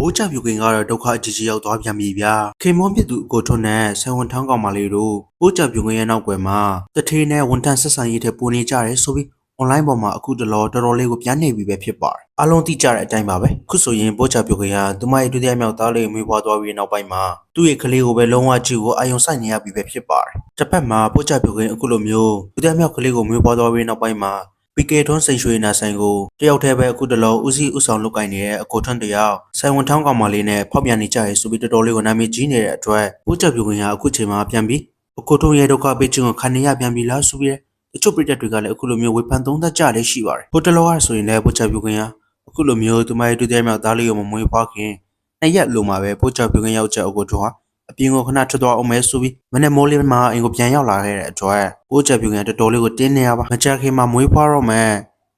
ဘိုးချပြူကင်ကတော့ဒုက္ခအကြီးကြီးရောက်သွားပြန်ပြီဗျာခင်မောပြစ်သူအကိုထွန်းနဲ့ဆယ်ဝန်ထမ်းကောင်မလေးတို့ဘိုးချပြူကင်ရဲ့နောက်ွယ်မှာတထေးနဲ့ဝန်ထမ်းဆက်ဆံရေးတဲ့ပူနေကြတယ်ဆိုပြီး online ပေါ်မှာအခုတလောတော်တော်လေးကိုပြန်နေပြီပဲဖြစ်ပါတယ်အားလုံးသိကြတဲ့အတိုင်းပါပဲခုဆိုရင်ဘိုးချပြူကင်ကသူမရဲ့ဒုတိယမြောက်သားလေးကိုမွေးဖွားသွားပြီးနောက်ပိုင်းမှာသူ့ရဲ့ကလေးကိုပဲလုံးဝကြည့်ကိုအာယုံဆိုင်နေရပြီပဲဖြစ်ပါတယ်တစ်ဖက်မှာဘိုးချပြူကင်အခုလိုမျိုးဒုတိယမြောက်ကလေးကိုမွေးဖွားသွားပြီးနောက်ပိုင်းမှာ ပီကေထွန်းစိန်ရွှေနာဆိုင်ကိုတယောက်တည်းပဲအခုတလောဦးစီးဦးဆောင်လုပ်ကိုင်နေတဲ့အကိုထွန်းတယောက်ဆိုင်ဝန်ထောင်းကောင်မလေးနဲ့ဖောက်ပြန်နေကြရဲဆိုပြီးတော်တော်လေးကိုနာမည်ကြီးနေတဲ့အတွက်ဦးချက်ပြူခင်ကအခုချိန်မှာပြန်ပြီးအကိုထွန်းရဲ့ဒုက္ခပေးခြင်းကိုခံနေရပြန်ပြီလားဆိုပြီးတချို့ပြည်သက်တွေကလည်းအခုလိုမျိုးဝေဖန်သုံးသပ်ကြလေးရှိပါတယ်ဟိုတလောကဆိုရင်လည်းဦးချက်ပြူခင်ကအခုလိုမျိုးသူမရဲ့ဒုတိယမြောက်သားလေးကိုမမွေးဖွားခင်နှစ်ရက်လိုမှာပဲဦးချက်ပြူခင်ရောက်ချက်အကိုထွန်းဟာ အပြင်ကိုခဏထွက်သွားအောင်မဲဆိုပြီးမနေ့မိုးလေးမှာအင်ကိုပြန်ရောက်လာခဲ့တဲ့အတွက်ဦးချက်ပြူခင်တော်တော်လေးကိုတင်းနေရပါမကြခင်မှာမွေးဖွားတော့မယ်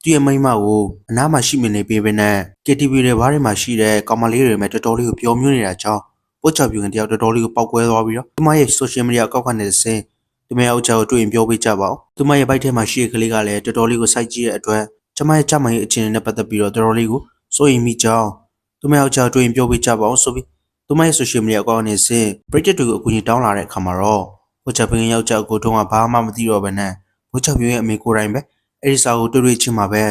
သူ့ရဲ့မိန်းမကိုအနားမှာရှိမနေပေးဘဲနဲ့ KTV တွေဘားတွေမှာရှိတဲ့ကောင်မလေးတွေနဲ့တော်တော်လေးကိုပျော်မြူးနေတာကြောင့်ပို့ချပြူငင်တယောက်တော်တော်လေးကိုပောက်ကွဲသွားပြီးတော့သူမရဲ့ social media အကောက်ကနေစင်သူမရဲ့အုပ်ချကိုတွေ့ရင်ပြောပေးကြပါဦးသူမရဲ့ဘိုက်ထဲမှာရှိတဲ့ကလေးကလည်းတော်တော်လေးကိုစိုက်ကြည့်တဲ့အတွက်ကျမရဲ့ကြမရဲ့အခြေအနေနဲ့ပတ်သက်ပြီးတော့တော်တော်လေးကိုစိုးရိမ်မိကြောင်းသူမရဲ့အုပ်ချကိုတွေ့ရင်ပြောပေးကြပါဦးဆိုပြီး သူမရဲ့ social media အကောက်ကနေစင် Bridget တွေကိုအကူအညီတောင်းလာတဲ့အခါမှာတော့ပို့ချပြူငင်ယောက်ျားကိုတုံးကဘာမှမသိတော့ဘဲနဲ့ပို့ချပြူငင်ရဲ့အမေကိုယ်တိုင်ပဲအဲ့ဒီစာကိုတွေ့တွေ့ချင်းမှာပဲ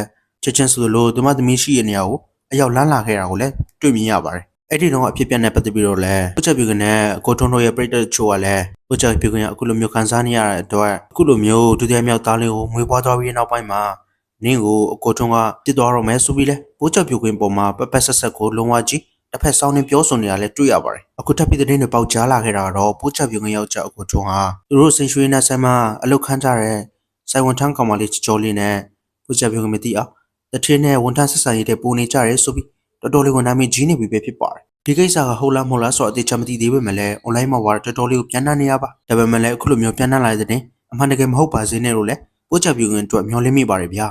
ချက်ချင်းဆိုလို့သူမသမီးရှိတဲ့နေရာကိုအရောက်လန်းလာခဲ့တာကိုလည်းတွေ့မြင်ရပါတယ်။အဲ့ဒီတော့အဖြစ်ပြက်နဲ့ပတ်သက်ပြီးတော့လည်းကိုချက်ပြူကနဲ့ကိုထွန်းတို့ရဲ့ပြိတ္တချိုကလည်းကိုချက်ပြူကကအခုလိုမျိုးခံစားနေရတဲ့အတွက်အခုလိုမျိုးဒုတိယမြောက်သားလေးကိုမွေးဖွားသွားပြီးနောက်ပိုင်းမှာနင်းကိုအကိုထွန်းကတစ်သွားတော့မယ်ဆိုပြီးလဲကိုချက်ပြူကပေါ်မှာပက်ပက်ဆက်ဆက်ကိုလုံးဝကြီး တစ်ဖက်ဆောင်နေပြောဆိုနေတာလည်းတွေ့ရပါတယ်။အခုထပ်ပြီးတဲ့နေ့တွေပေါက်ကြားလာခဲ့တာကတော့ပိုးချက်ပြူငယောက်ျားအကိုထွန်းဟာသူတို့စိန်ရွှေနဲ့ဆိုင်မှာအလုတ်ခန်းကြတဲ့ဆိုင်ဝန်ထမ်းကောင်မလေးချောလေးနဲ့ကိုကြပြောကမသိအောင်တထင်းနဲ့ဝန်ထမ်းဆက်ဆံရေးတဲ့ပုံနေကြရဲဆိုပြီးတော်တော်လေးကိုနာမည်ကြီးနေပြီပဲဖြစ်ပါတယ်ဒီကိစ္စကဟုတ်လားမဟုတ်လားဆိုတော့အသေးချာမသိသေးပေမဲ့လည်း online မှာဝါတော်တော်လေးကိုပြန်နှံ့နေရပါဒါပေမဲ့လည်းအခုလိုမျိုးပြန်နှံ့လာတဲ့တဲ့အမှန်တကယ်မဟုတ်ပါစေနဲ့လို့လည်းကိုကြပြောကအတွက်မျှော်လင့်မိပါတယ်ဗျာ